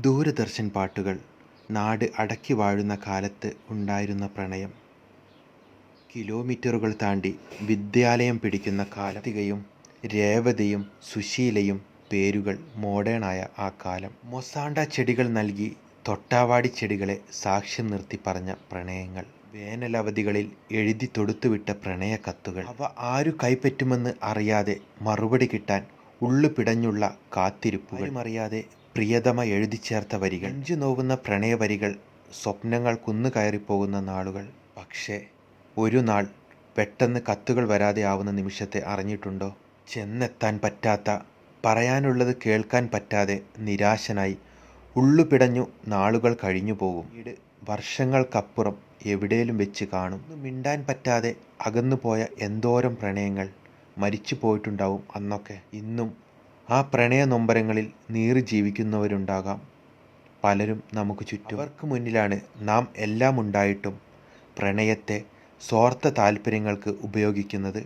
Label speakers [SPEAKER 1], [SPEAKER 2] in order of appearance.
[SPEAKER 1] ദൂരദർശൻ പാട്ടുകൾ നാട് അടക്കി വാഴുന്ന കാലത്ത് ഉണ്ടായിരുന്ന പ്രണയം. കിലോമീറ്ററുകൾ താണ്ടി വിദ്യാലയം പിടിക്കുന്ന കാലത്തികയും രേവതിയും സുശീലയും പേരുകൾ മോഡേണായ ആ കാലം. മൊസാണ്ട ചെടികൾ നൽകി തൊട്ടാവാടി ചെടികളെ സാക്ഷ്യം നിർത്തി പറഞ്ഞ പ്രണയങ്ങൾ. വേനലവധികളിൽ എഴുതി തൊടുത്തുവിട്ട പ്രണയ കത്തുകൾ. അവ ആരു കൈപ്പറ്റുമെന്ന് അറിയാതെ മറുപടി കിട്ടാൻ ഉള്ളു പിടഞ്ഞുള്ള കാത്തിരിപ്പുകൾ. അറിയാതെ പ്രിയതമ എഴുതി ചേർത്ത വരികൾ. അഞ്ചു നോവുന്ന പ്രണയവരികൾ സ്വപ്നങ്ങൾ കുന്നു കയറിപ്പോകുന്ന നാളുകൾ. പക്ഷേ ഒരു നാൾ പെട്ടെന്ന് കത്തുകൾ വരാതെ ആവുന്ന നിമിഷത്തെ അറിഞ്ഞിട്ടുണ്ടോ? ചെന്നെത്താൻ പറ്റാത്ത പറയാനുള്ളത് കേൾക്കാൻ പറ്റാതെ നിരാശനായി ഉള്ളു പിടഞ്ഞു നാളുകൾ കഴിഞ്ഞു പോകും. പിന്നീട് വർഷങ്ങൾക്കപ്പുറം എവിടെയും വെച്ച് കാണും. മിണ്ടാൻ പറ്റാതെ അകന്നുപോയ എന്തോരം പ്രണയങ്ങൾ മരിച്ചു പോയിട്ടുണ്ടാവും അന്നൊക്കെ. ഇന്നും ആ പ്രണയ നൊമ്പരങ്ങളിൽ നീറി ജീവിക്കുന്നവരുണ്ടാകാം. പലരും നമുക്ക് ചുറ്റും. അവർക്ക് മുന്നിലാണ് നാം എല്ലാം ഉണ്ടായിട്ടും പ്രണയത്തെ സ്വാർത്ഥ താല്പര്യങ്ങൾക്ക് ഉപയോഗിക്കുന്നത്.